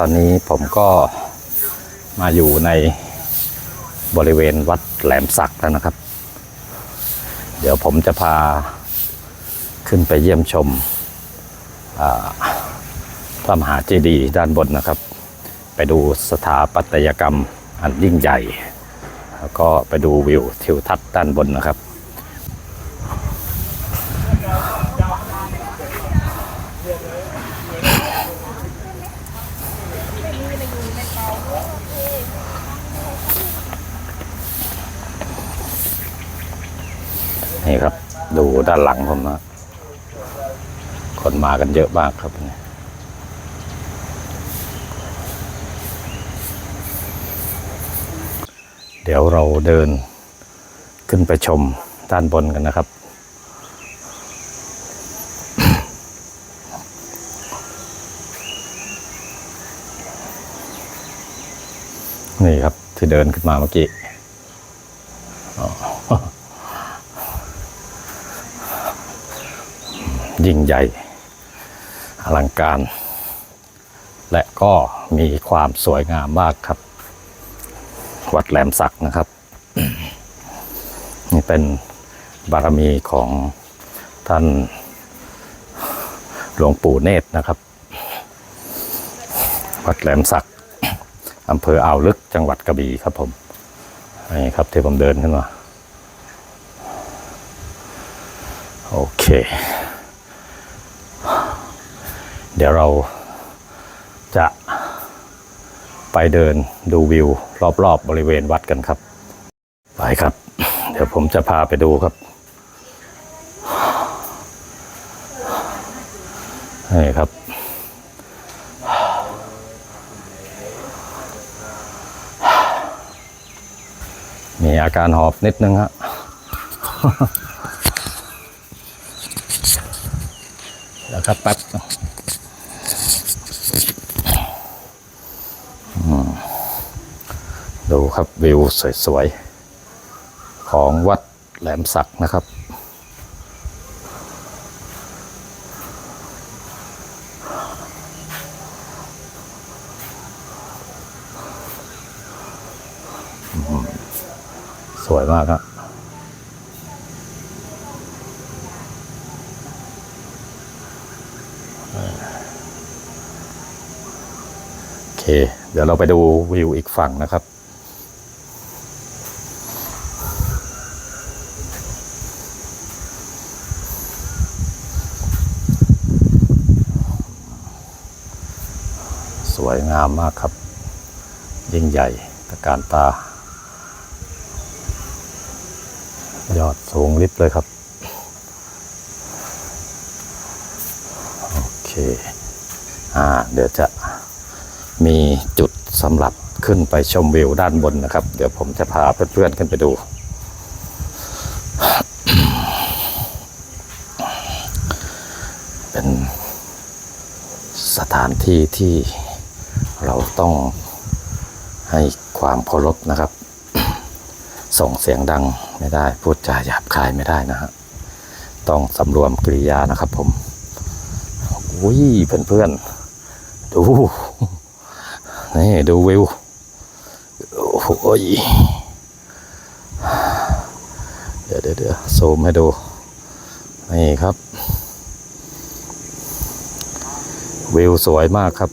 ตอนนี้ผมก็มาอยู่ในบริเวณวัดแหลมสักแล้วนะครับ เดี๋ยวผมจะพาขึ้นไปเยี่ยมชมพระมหาเจดีย์ด้านบนนะครับ ไปดูสถาปัตยกรรมอันยิ่งใหญ่ แล้วก็ไปดูวิวทิวทัศน์ด้านบนนะครับ นี่ครับ ดูด้านหลังผมนะคนมากันเยอะมากครับเดี๋ยวเราเดินขึ้นไปชมด้านบนกันนะครับ นี่ครับที่เดินขึ้นมาเมื่อกี้อ๋อ ยิ่งใหญ่ อลังการ และก็มีความสวยงามมากครับ วัดแหลมสักนะครับ นี่เป็นบารมีของท่านหลวงปู่เนตรนะครับ วัดแหลมสักอำเภออ่าวลึกจังหวัดกระบี่ครับผมนี่ครับที่ผมเดินขึ้นมาโอเค เดี๋ยวเราจะไปเดินดูวิว รอบๆบบริเวณวัดกันครับ ไปครับ เดี๋ยวผมจะพาไปดูครับนี่ครับ มีอาการหอบนิดนึงฮะแล้วครับแป๊บอืม ดูครับวิวสวยๆ ของวัดแหลมสักนะครับ สวยมากครับโอเคเดี๋ยวเราไปดูวิวอีกฝั่งนะครับ วยงามมากครับ ยิ่งใหญ่ตะการตา ยอดสูงลิบเลยครับ โอเค อ่า เดี๋ยวจะมีจุดสำหรับขึ้นไปชมวิวด้านบนนะครับ เดี๋ยวผมจะพาเพื่อนๆขึ้นไปดู เป็นสถานที่ที่ เราต้องให้ความเคารพนะครับ ส่งเสียงดังไม่ได้ พูดจาหยาบคายไม่ได้นะฮะต้องสำรวมกริยานะครับผมอุ้ยเพื่อนๆดูนี่ดูวิวโอ้ยเดี๋ยวเดี๋ยวเดี๋ยวซูมให้ดู นี่ครับ วิวสวยมากครับ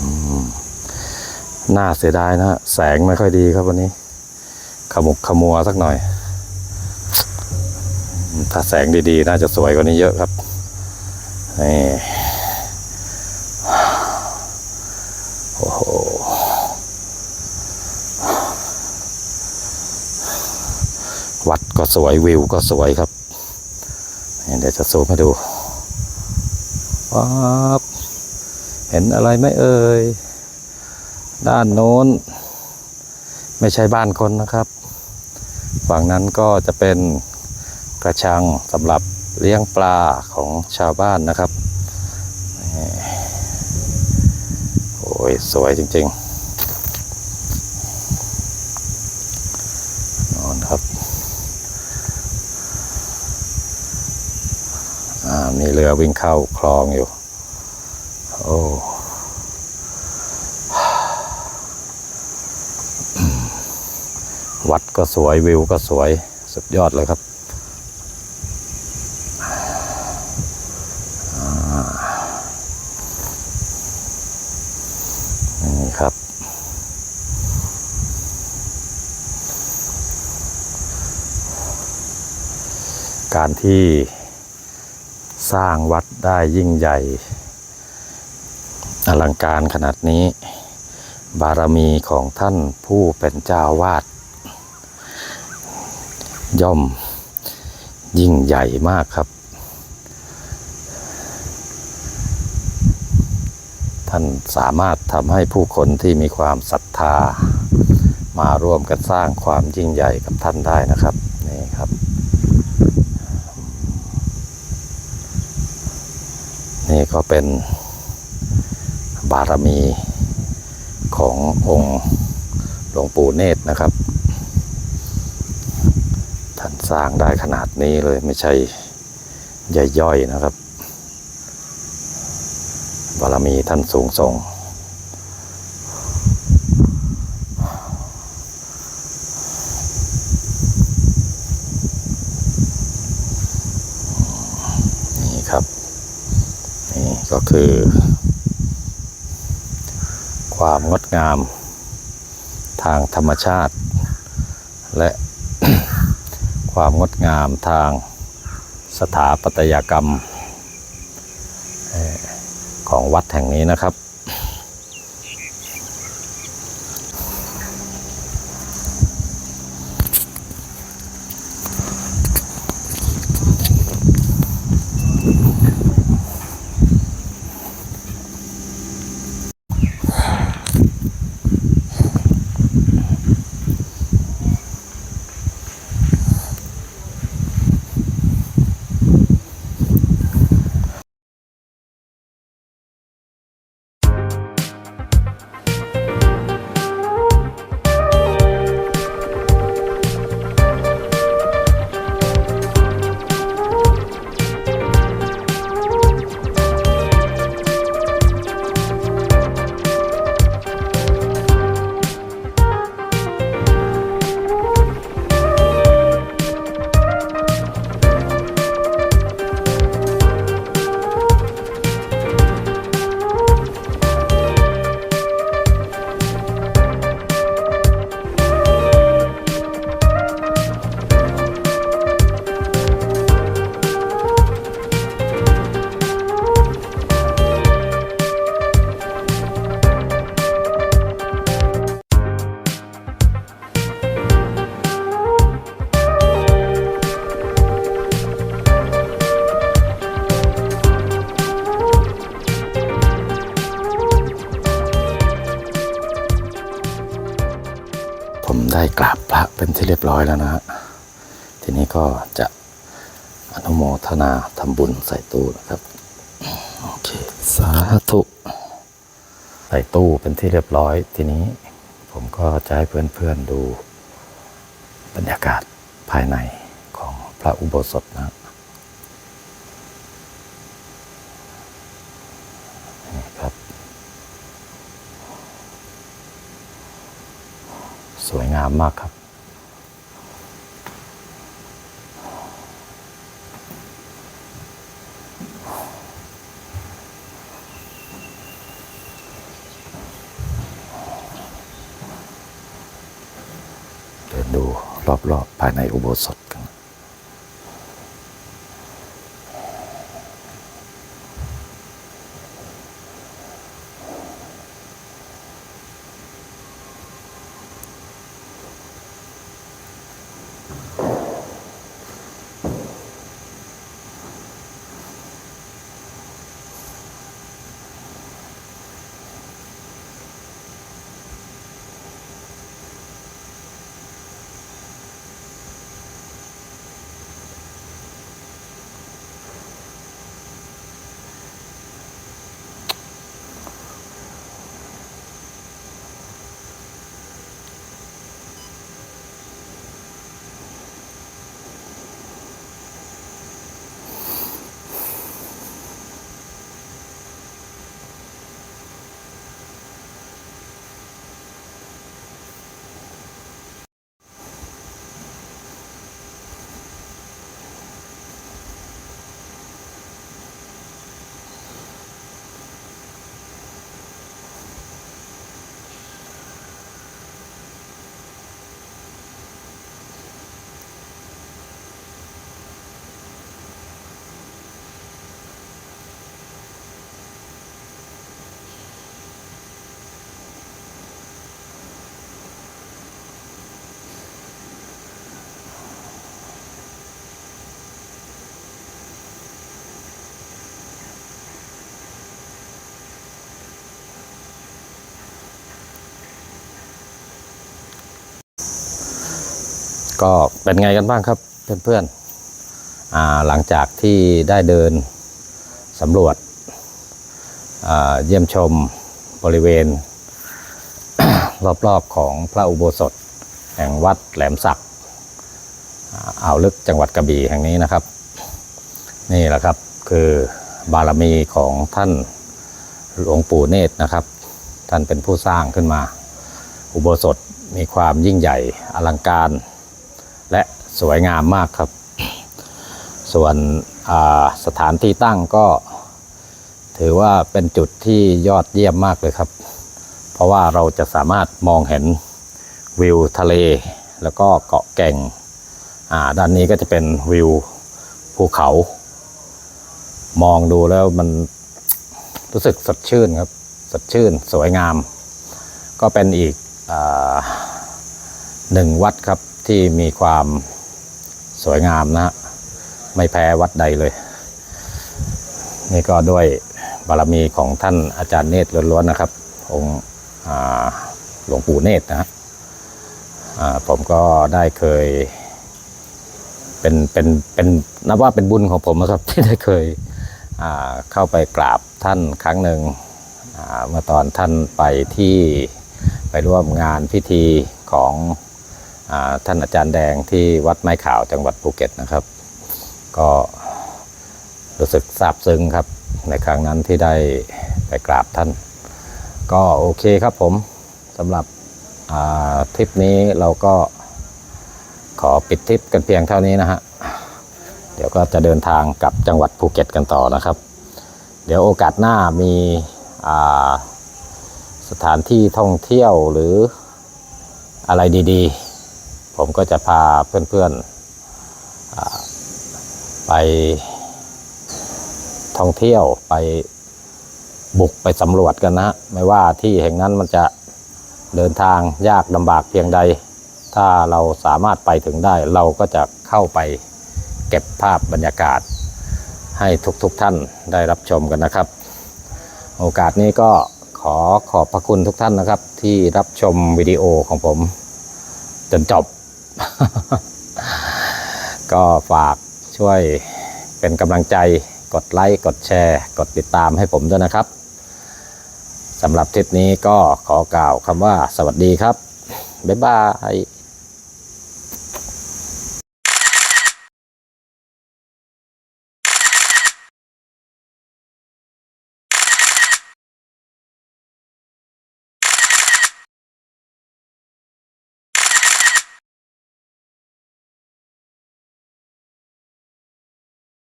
อืม น่าเสียดายนะฮะ แสงไม่ค่อยดีครับวันนี้ ขมุกขมัวสักหน่อย ถ้าแสงดีๆ น่าจะสวยกว่านี้เยอะครับนี่โอ้โหวัดก็สวยวิวก็สวยครับ เดี๋ยวจะซูมให้ดูว้าวเห็นอะไรไหมเอ่ย ด้านโน้น ไม่ใช่บ้านคนนะครับ ฝั่งนั้นก็จะเป็นกระชังสำหรับเลี้ยงปลาของชาวบ้านนะครับโอ้ยสวยจริงๆนอนครับมีเรือวิ่งเข้าคลองอยู่ โอ้ วัดก็สวยวิวก็สวยสุดยอดเลยครับนี่ครับ การที่สร้างวัดได้ยิ่งใหญ่ อลังการขนาดนี้ บารมีของท่านผู้เป็นเจ้าวาด ย่อมยิ่งใหญ่มากครับ ท่านสามารถทำให้ผู้คนที่มีความศรัทธา มาร่วมกันสร้างความยิ่งใหญ่กับท่านได้นะครับนี่ครับนี่ก็เป็นบารมีขององค์หลวงปู่เนตรนะครับ ท่านสร้างได้ขนาดนี้เลยไม่ใช่ย่อยๆนะครับบารมีท่านสูงส่ง นี่ครับ นี่ก็คือ ความงดงามทางธรรมชาติ และ ความงดงามทางสถาปัตยกรรมของวัดแห่งนี้นะครับ ได้กราบพระเป็นที่เรียบร้อยแล้วนะฮะทีนี้ก็จะอนุโมทนาทำบุญใส่ตู้นะครับโอเคสาธุใส่ตู้เป็นที่เรียบร้อย ทีนี้ผมก็จะให้เพื่อนๆดูบรรยากาศภายในของพระอุโบสถนะ นี่ครับ สวยงามมากครับ เดินดูรอบๆภายในอุโบสถ ก็เป็นไงกันบ้างครับเพื่อนๆหลังจากที่ได้เดินสำรวจเยี่ยมชมบริเวณ รอบๆของพระอุโบสถ แห่งวัดแหลมสักอ่าอ่าวลึกจังหวัดกระบี่แห่งนี้นะครับ นี่แหละครับคือบารมีของท่านหลวงปู่เนตรนะครับ ท่านเป็นผู้สร้างขึ้นมา อุโบสถมีความยิ่งใหญ่อลังการ และสวยงามมากครับ ส่วนสถานที่ตั้งก็ ถือว่าเป็นจุดที่ยอดเยี่ยมมากเลยครับ เพราะว่าเราจะสามารถมองเห็นวิวทะเล แล้วก็เกาะแก่งอ่าด้านนี้ก็จะเป็นวิวภูเขา มองดูแล้วมันรู้สึกสดชื่นครับ สดชื่นสวยงาม ก็เป็นอีกอหนึ่งวัดครับ ที่มีความสวยงามนะฮะไม่แพ้วัดใดเลย นี่ก็ด้วยบารมีของท่านอาจารย์เนตรล้วนๆนะครับ องค์หลวงปู่เนตรนะฮะผมก็ได้เคย เป็นเป็นเป็นนับว่าเป็นบุญของผมนะครับ ที่ได้เคยเข้าไปกราบท่านครั้งหนึ่งเมื่อตอนท่านไปที่ไปร่วมงานพิธีของ ท่านอาจารย์แดงที่วัดไม้ขาวจังหวัดภูเก็ตนะครับ ก็รู้สึกซาบซึ้งครับ ในครั้งนั้นที่ได้ไปกราบท่าน ก็โอเคครับผมสำหรับทริปนี้เราก็ขอปิดทริปกันเพียงเท่านี้นะฮะ เดี๋ยวก็จะเดินทางกลับจังหวัดภูเก็ตกันต่อนะครับ เดี๋ยวโอกาสหน้ามีสถานที่ท่องเที่ยวหรืออะไรดี ๆ ผมก็จะพาเพื่อนๆไปท่องเที่ยวไปบุกไปสำรวจกันนะฮะไม่ว่าที่แห่งนั้นมันจะเดินทางยากลำบากเพียงใด ถ้าเราสามารถไปถึงได้เราก็จะเข้าไปเก็บภาพบรรยากาศ ให้ทุกๆทท่านได้รับชมกันนะครับ โอกาสนี้ก็ขอขอบพระคุณทุกท่านนะครับ ที่รับชมวิดีโอของผมจนจบ ก็ฝากช่วยเป็นกำลังใจกดไลค์ กดแชร์ กดติดตามให้ผมด้วยนะครับสำหรับทริปนี้ก็ขอกล่าวคำว่าสวัสดีครับ บ๊ายบาย